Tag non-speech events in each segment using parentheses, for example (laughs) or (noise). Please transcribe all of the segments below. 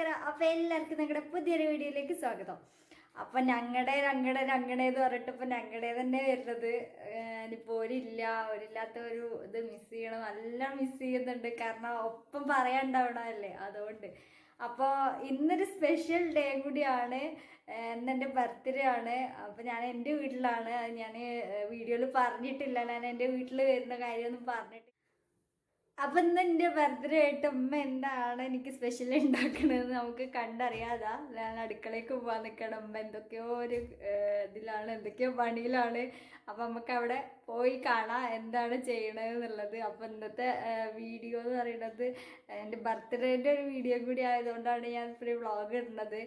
നമസ്കാരം അപ്പൊ എല്ലാവർക്കും നിങ്ങളുടെ പുതിയൊരു വീഡിയോയിലേക്ക് സ്വാഗതം. അപ്പൊ ഞങ്ങളുടെ ഞങ്ങളുടെ ഞങ്ങളുടെ എന്ന് പറഞ്ഞിട്ട് ഇപ്പൊ ഞങ്ങളുടെ തന്നെ വരുന്നത് ഇനിയിപ്പോൾ ഒരില്ല ഒരില്ലാത്ത ഒരു ഇത് മിസ് ചെയ്യണം നല്ല മിസ് ചെയ്യുന്നുണ്ട്. കാരണം ഒപ്പം പറയാണ്ടാവണല്ലേ അതുകൊണ്ട്. അപ്പോൾ ഇന്നൊരു സ്പെഷ്യൽ ഡേ കൂടിയാണ് എന്റെ ബർത്ത്ഡേ ആണ്. അപ്പോൾ ഞാൻ എന്റെ വീട്ടിലാണ്. ഞാൻ വീഡിയോയിൽ പറഞ്ഞിട്ടില്ല. ഞാൻ എന്റെ വീട്ടിൽ വരുന്ന കാര്യമൊന്നും പറഞ്ഞിട്ടില്ല. അപ്പൊ ഇന്ന് എന്റെ ബർത്ത്ഡേ ആയിട്ട് ഉമ്മ എന്താണ് എനിക്ക് സ്പെഷ്യൽ ഉണ്ടാക്കണത് നമുക്ക് കണ്ടറിയാതാ ഞാൻ അടുക്കളയ്ക്ക് പോവാൻ നിൽക്കണം ഉമ്മ എന്തൊക്കെയോ ഒരു ഇതിലാണ് എന്തൊക്കെയോ പണിയിലാണ്. അപ്പൊ നമുക്ക് അവിടെ പോയി കാണാം എന്താണ് ചെയ്യണത് എന്നുള്ളത് അപ്പൊ ഇന്നത്തെ വീഡിയോ എന്ന് പറയുന്നത് എന്റെ ബർത്ത്ഡേന്റെ ഒരു വീഡിയോ കൂടി ആയതുകൊണ്ടാണ് ഞാൻ ഇപ്പോൾ വ്ളോഗ് ഇടുന്നത്.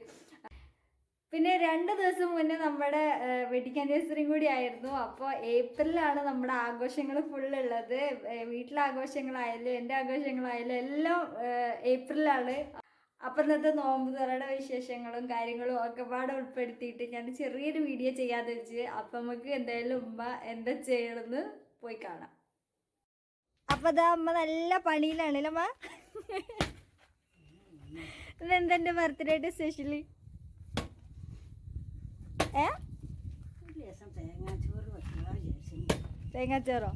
പിന്നെ രണ്ട് ദിവസം മുന്നേ നമ്മുടെ വെഡിങ് ആനിവേഴ്സറിയും കൂടി ആയിരുന്നു. അപ്പോൾ ഏപ്രിലാണ് നമ്മുടെ ആഘോഷങ്ങൾ ഫുൾ ഉള്ളത്. വീട്ടിലെ ആഘോഷങ്ങളായാലും എന്റെ ആഘോഷങ്ങളായാലും എല്ലാം ഏപ്രിലാണ്. അപ്പം ഇന്നത്തെ നോമ്പ് തുറയുടെ വിശേഷങ്ങളും കാര്യങ്ങളും ഒക്കെ പാടെ ഉൾപ്പെടുത്തിയിട്ട് ഞാൻ ചെറിയൊരു വീഡിയോ ചെയ്യാതെ വെച്ച് അപ്പം നമുക്ക് എന്തായാലും ഉമ്മ എന്താ ചെയ്യണമെന്ന് പോയി കാണാം. അപ്പം അതാ അമ്മ നല്ല പണിയിലാണല്ലേ അമ്മ ഇതെന്താ എന്റെ ബർത്ത്ഡേ ആയിട്ട് സ്പെഷ്യലി ഏ? തേങ്ങാച്ചോറ്?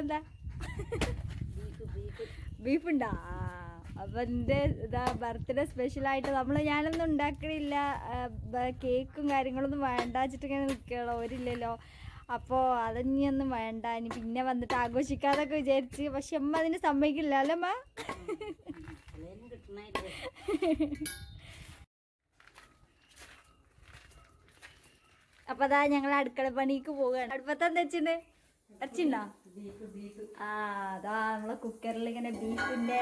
എന്താ? ബീഫ് ബീഫ് ബീഫ് ഉണ്ടാ അപ്പം എന്റെ ഇതാ ബർത്ത്ഡേ സ്പെഷ്യലായിട്ട് നമ്മൾ ഞാനൊന്നും ഉണ്ടാക്കണില്ല. കേക്കും കാര്യങ്ങളൊന്നും വേണ്ട വെച്ചിട്ട് ഇങ്ങനെ നിൽക്കണം അവരില്ലല്ലോ അപ്പോൾ അതൊന്നും വേണ്ട. ഇനി പിന്നെ വന്നിട്ട് ആഘോഷിക്കാതൊക്കെ വിചാരിച്ച്. പക്ഷെ അമ്മ അതിന് സമ്മതിക്കില്ല. അല്ലേ അമ്മ? (laughs) കിട്ടണല്ലേ അതാ ഞങ്ങൾ അടുക്കള പണിക്ക് പോവുകയാണ് അടുപ്പത്ത് എന്താ വെച്ചിട്ടുണ്ട് ഇറച്ചിണ്ടോ ആ അതാ നമ്മളെ കുക്കറിൽ ഇങ്ങനെ ബീഫിന്റെ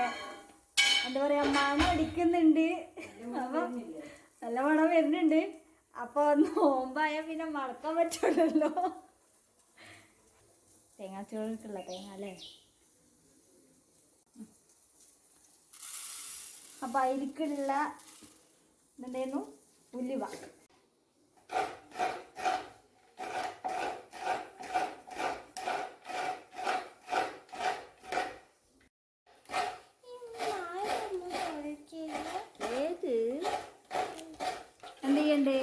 എന്താ പറയാ മണം അടിക്കുന്നുണ്ട്. അപ്പൊ നല്ല മണം വരുന്നുണ്ട്. അപ്പൊ നോമ്പായ പിന്നെ മറക്കാൻ പറ്റുള്ളല്ലോ തേങ്ങാച്ചോറിക്കുള്ള തേങ്ങ അല്ലേ? അപ്പൊ അതിലേക്കുള്ള എന്തായിരുന്നു ഉലുവ ഏത് എന്ത് ചെയ്യണ്ടേ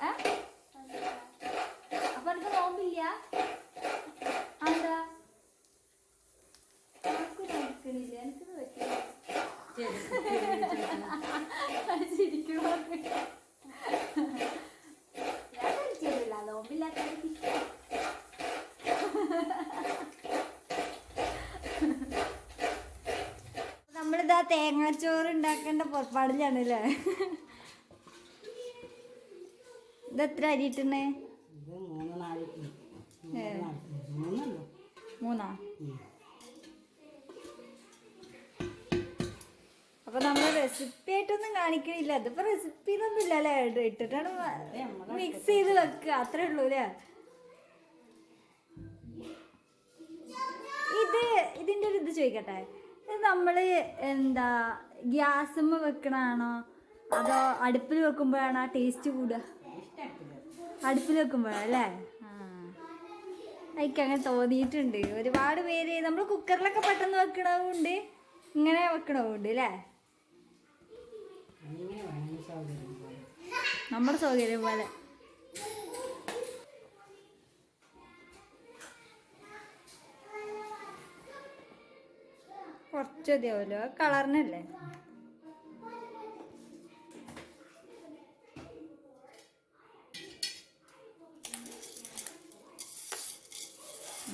ഏ? അപ്പൊ എനിക്ക് നോമ്പില്ല എന്താ നടക്കണില്ല എനിക്കത് പറ്റില്ല ശരിക്കും ഞാൻ കഴിച്ചിട്ടില്ല നോമ്പില്ലാത്ത നമ്മളിതാ തേങ്ങാച്ചോറ് ഉണ്ടാക്കേണ്ട പുറപ്പാടിലാണ് അല്ലേ ഇത് എത്ര അരി. മൂന്നാ അപ്പൊ നമ്മൾ റെസിപ്പി ആയിട്ടൊന്നും കാണിക്കണില്ല. അതിപ്പോ റെസിപ്പി ഒന്നും ഇല്ല അല്ലേ ഇട്ടിട്ടാണ് മിക്സ് ചെയ്ത് വെക്കുക അത്രേ ഉള്ളൂ അല്ലേ ഇത് ഇതിന്റെ ഒരു ഇത് ചോദിക്കട്ടെ? ഇത് നമ്മൾ എന്താ ഗ്യാസുമ്മ വെക്കണാണോ അതോ അടുപ്പിൽ വെക്കുമ്പോഴാണോ ആ ടേസ്റ്റ് കൂടുക? അടുപ്പിൽ വെക്കുമ്പോഴല്ലേ എനിക്ക് അങ്ങനെ തോന്നിയിട്ടുണ്ട്. ഒരുപാട് പേര് നമ്മൾ കുക്കറിലൊക്കെ പെട്ടെന്ന് വെക്കണവുണ്ട് ഇങ്ങനെ വെക്കണവുണ്ട് അല്ലേ? നമ്മുടെ സൗകര്യം പോലെ. മതിയാവുമല്ലോ കളറിനല്ലേ?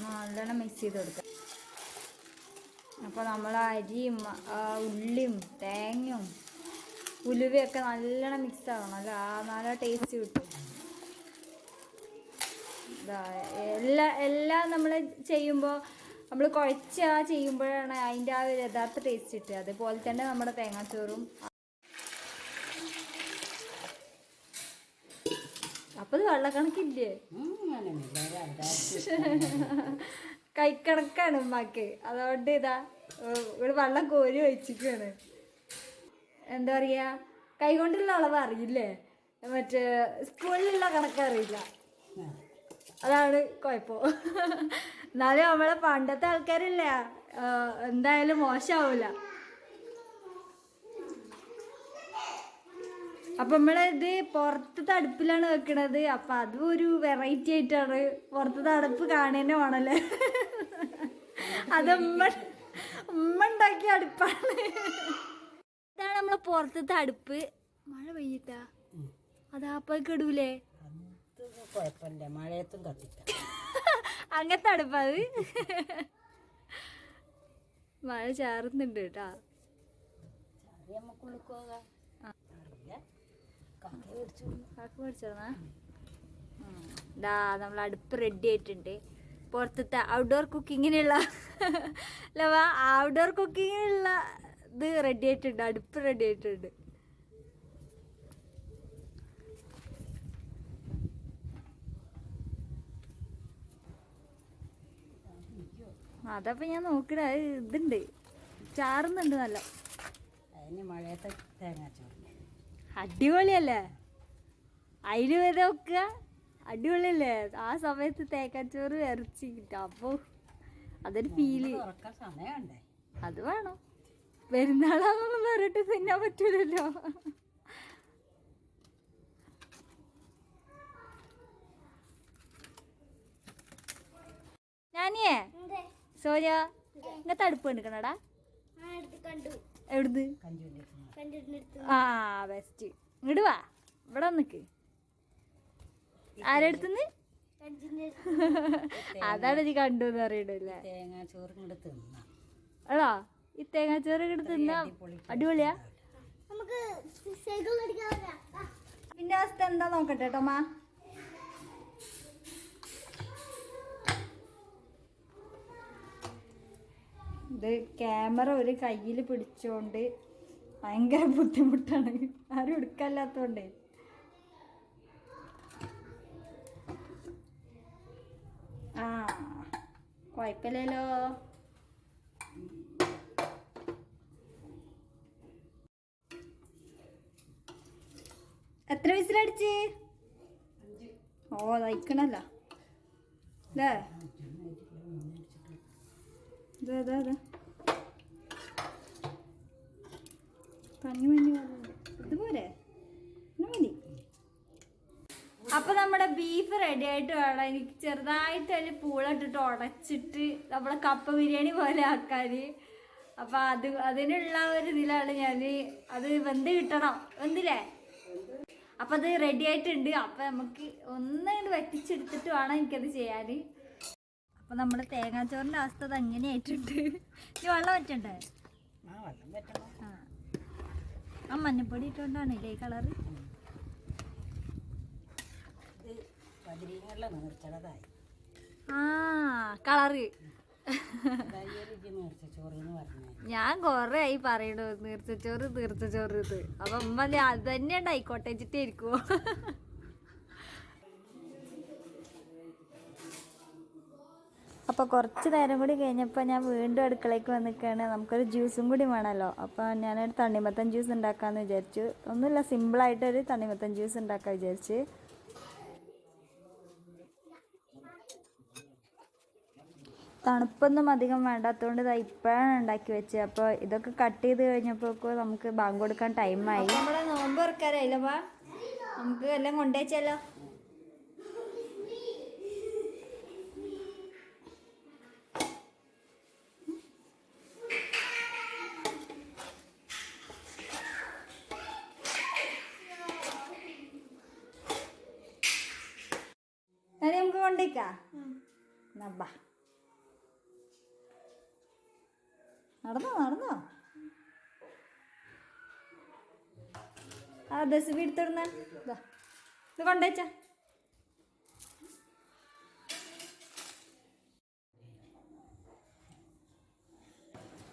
നല്ലോണം മിക്സ് ചെയ്ത് കൊടുക്കാം. അപ്പോൾ നമ്മൾ അരിയും ഉള്ളിയും തേങ്ങയും ഉലുവയൊക്കെ നല്ലോണം മിക്സ് ആവണം. അല്ല നല്ല ടേസ്റ്റ് കിട്ടും. എല്ലാ എല്ലാം നമ്മൾ ചെയ്യുമ്പോൾ നമ്മൾ കുഴച്ച് ആ ചെയ്യുമ്പോഴാണ് അതിന്റെ ആ ഒരു യഥാർത്ഥ ടേസ്റ്റ് കിട്ടുക. അതുപോലെ തന്നെ നമ്മുടെ തേങ്ങാച്ചോറും. അപ്പോൾ ഇത് വെള്ളക്കണക്കില്ലേ? കൈക്കണക്കാണ് ഉമ്മാക്ക്. അതുകൊണ്ട് ഇതാ ഇവിടെ വെള്ളം കോരി വെച്ചിരിക്കുകയാണ് എന്താ പറയുക കൈകൊണ്ടുള്ള അളവ് അറിയില്ലേ? മറ്റേ സ്കൂളിലുള്ള കണക്ക് അറിയില്ല. അതാണ് കുഴപ്പം. എന്നാലും നമ്മളെ പണ്ടത്തെ ആൾക്കാരില്ല? എന്തായാലും മോശമാവില്ല അപ്പൊ നമ്മളിത് പുറത്തത്തെ അടുപ്പിലാണ് വെക്കണത്. അപ്പൊ അതും ഒരു വെറൈറ്റി ആയിട്ടാണ്. പുറത്തത്തെ അടുപ്പ് കാണുന്നതന്നെ വേണല്ലേ? അത് ഉമ്മ ഉണ്ടാക്കിയ അടുപ്പാണ്. ഇതാണ് നമ്മളെ പുറത്തത്തെ അടുപ്പ് മഴ പെയ്യട്ടാ. അതാ അപ്പൊ കെടൂലേ? കുഴപ്പമില്ല. മഴയത്തും കത്തിക്കാം. അങ്ങനത്തെ അടുപ്പത് മഴ ചാറുന്നുണ്ട് കേട്ടാ. ഡാ നമ്മൾ അടുപ്പ് റെഡി ആയിട്ടുണ്ട്. പുറത്തത്തെ ഔട്ട്ഡോർ കുക്കിങ്ങിനുള്ള അല്ലവാ ഔട്ട്ഡോർ കുക്കിങ്ങിനുള്ള ഇത് റെഡി ആയിട്ടുണ്ട്. അടുപ്പ് റെഡി ആയിട്ടുണ്ട്. അതപ്പൊ ഞാൻ നോക്കണ അത് ഇതുണ്ട്. ചാറുന്നുണ്ട് നല്ല. മഴയത്തെ തേങ്ങ അടിപൊളിയല്ലേ? അതിന് വരെ വെക്കുക അടിപൊളിയല്ലേ? ആ സമയത്ത് തേക്കാച്ചോറ് ഇറച്ചി കിട്ടും. അപ്പൊ അതൊരു ഫീൽ അത് വേണം. പെരുന്നാളാന്നൊന്നും പറഞ്ഞിട്ട് തിന്നാൻ പറ്റൂലല്ലോ. ഞാനിയേ? സോനിയ ഇങ്ങനത്തെ അടുപ്പ് കണ്ടിക്കണടാ എവിടുന്ന്? ആ ബെസ്റ്റ് ഇങ്ങോട്ട് വാ. ഇവിടെ നിക്ക് ആരെടുത്തുന്ന് (laughs) അതാണ് നീ കണ്ടു എന്ന് അറിയണല്ലേ എടാ ഈ തേങ്ങാച്ചോറ് ഇങ്ങോട്ട് തിന്നാ. അടിപൊളിയാ? പിന്നെ അവസ്ഥ എന്താ നോക്കട്ടെ കേട്ടോ ഇത് ക്യാമറ ഒരു കയ്യിൽ പിടിച്ചുകൊണ്ട് ഭയങ്കര ബുദ്ധിമുട്ടാണ്. ആരും എടുക്കാല്ലാത്തോണ്ടേ. ആ കുഴപ്പമില്ലല്ലോ എത്ര വിസിലടിച്ച്? ഓ തയ്ക്കണല്ലോ ഇതാ ഇതാ ഇതാ പഞ്ഞു പഞ്ഞു ഇതുപോലെ. ഇത് മതി. അപ്പൊ നമ്മുടെ ബീഫ് റെഡി ആയിട്ട് വേണം. എനിക്ക് ചെറുതായിട്ട് അതിൽ പൂളിട്ടിട്ട് ഉടച്ചിട്ട് നമ്മളെ കപ്പ ബിരിയാണി പോലെ ആക്കാന്. അപ്പൊ അത് അതിനുള്ള ഒരു ഇതിലാണ് ഞാൻ അത് വെന്ത് കിട്ടണം. വെന്തില്ലേ? അപ്പൊ അത് റെഡി ആയിട്ടുണ്ട്. അപ്പൊ നമുക്ക് ഒന്ന് വറ്റിച്ചെടുത്തിട്ട് വേണം എനിക്കത് ചെയ്യാൻ അപ്പൊ നമ്മുടെ തേങ്ങാച്ചോറിന്റെ അവസ്ഥ അത് അങ്ങനെയായിട്ടുണ്ട്. ഇനി വെള്ളം വറ്റണ്ടേ? ആ മഞ്ഞപ്പൊടി ഇട്ടുകൊണ്ടാണ് ഇല്ലേ ഈ കളറ് ആ കളറ്. ഞാൻ കൊറേ ആയി പറയണു നീർച്ചച്ചോറ് നീർച്ചച്ചോറ് ഇത്. അപ്പൊ ഉമ്മ അത് തന്നെ ഉണ്ടായിക്കോട്ടെ വെച്ചിട്ടായിരിക്കുമോ അപ്പോൾ കുറച്ച് നേരം കൂടി കഴിഞ്ഞപ്പോൾ ഞാൻ വീണ്ടും അടുക്കളയ്ക്ക് വന്നിക്കാണ്. നമുക്കൊരു ജ്യൂസും കൂടി വേണമല്ലോ അപ്പോൾ ഞാനൊരു തണ്ണിമത്തൻ ജ്യൂസ് ഉണ്ടാക്കാമെന്ന് വിചാരിച്ചു. ഒന്നുമില്ല സിമ്പിളായിട്ടൊരു തണ്ണിമത്തൻ ജ്യൂസ് ഉണ്ടാക്കാൻ വിചാരിച്ച്. തണുപ്പൊന്നും അധികം വേണ്ടാത്തതുകൊണ്ട് ഇതാ ഇപ്പോഴാണ് ഉണ്ടാക്കി വെച്ചത് അപ്പോൾ ഇതൊക്കെ കട്ട് ചെയ്ത് കഴിഞ്ഞപ്പോൾ നമുക്ക് ബാങ്ക് കൊടുക്കാൻ ടൈമായി നമ്മുടെ നോമ്പ് തുറക്കാറായില്ലോ വാ നമുക്ക് എല്ലാം കൊണ്ടുവച്ചാലോ നടന്നോ നടന്നോ? ആ ബസ് എടുത്തിടുന്ന. ഇത് കൊണ്ടേച്ച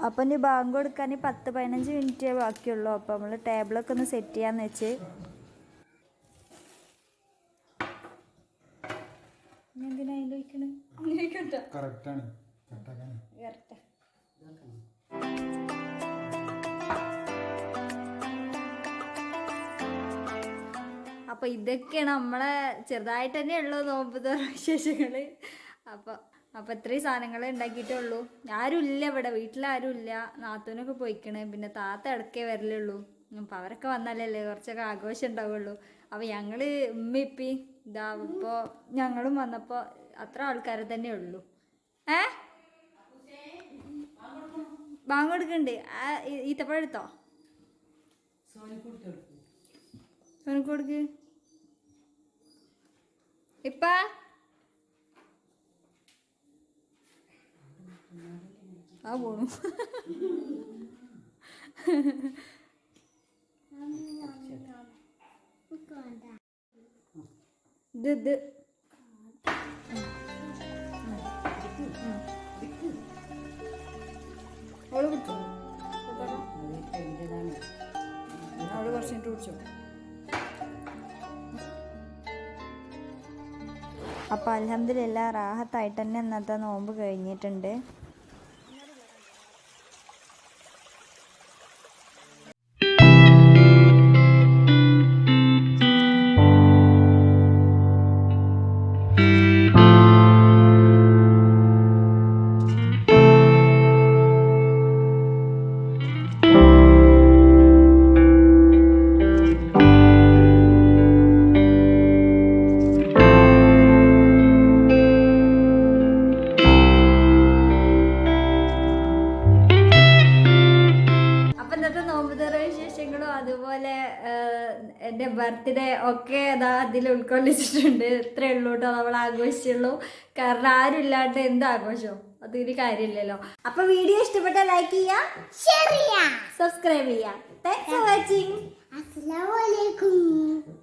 അപ്പം ഇനി ബാങ്ക് കൊടുക്കാൻ പത്ത് പതിനഞ്ച് മിനിറ്റേ ബാക്കിയുള്ളൂ. അപ്പം നമ്മൾ ടേബിളൊക്കെ ഒന്ന് സെറ്റ് ചെയ്യാന്ന് വെച്ച്. എന്തിനാ അതിൽ വയ്ക്കണേ? കറക്റ്റാണ് കറക്റ്റാണ് കറക്റ്റാ അപ്പൊ ഇതൊക്കെയാണ് നമ്മളെ ചെറുതായിട്ട് തന്നെ ഉള്ളു നോമ്പ് തുറ വിശേഷങ്ങൾ അപ്പൊ അപ്പൊ ഇത്രയും സാധനങ്ങൾ ഉണ്ടാക്കിയിട്ടേ ഉള്ളൂ ആരും ഇല്ല ഇവിടെ വീട്ടിലാരുമില്ല. നാത്തൂനൊക്കെ പോയിക്കണ്. പിന്നെ താത്ത ഇടക്കേ വരലുള്ളൂ. അപ്പൊ അവരൊക്കെ വന്നാലല്ലേ കുറച്ചൊക്കെ ആഘോഷം ഉണ്ടാവുള്ളൂ. അപ്പോൾ ഞങ്ങൾ ഉമ്മ ഇപ്പി ഇതാ ഇപ്പോൾ ഞങ്ങളും വന്നപ്പോൾ അത്ര ആൾക്കാരെ തന്നെ ഉള്ളൂ. ഏ? ബാങ്ക് ഈ- ഈത്തപ്പഴം എടുത്തോ? എനിക്ക് കൊടുക്ക്. ഇപ്പ? ആ പോണു. ഇത് ഇത്. അവൾ കുടിച്ചോ. അപ്പൊ അലഹമില്ല റാഹത്തായിട്ട് തന്നെ ഇന്നത്തെ നോമ്പ് കഴിഞ്ഞിട്ടുണ്ട്. എന്റെ ബർത്ത്ഡേ ഒക്കെ അതാ അതിൽ ഉൾക്കൊള്ളിച്ചിട്ടുണ്ട്. ഇത്രേ ഉള്ളൂ കേട്ടോ. നമ്മൾ ആഘോഷിച്ചുള്ളൂ. കാരണം ആരും ഇല്ലാണ്ട് എന്ത് ആഘോഷം? അതൊരു കാര്യമില്ലല്ലോ. അപ്പൊ വീഡിയോ ഇഷ്ടപ്പെട്ട ലൈക്ക് ചെയ്യാം ഷെയർ സബ്സ്ക്രൈബ് ചെയ്യാം താങ്ക്സ് ഫോർ വാച്ചിങ് Assalamualaikum.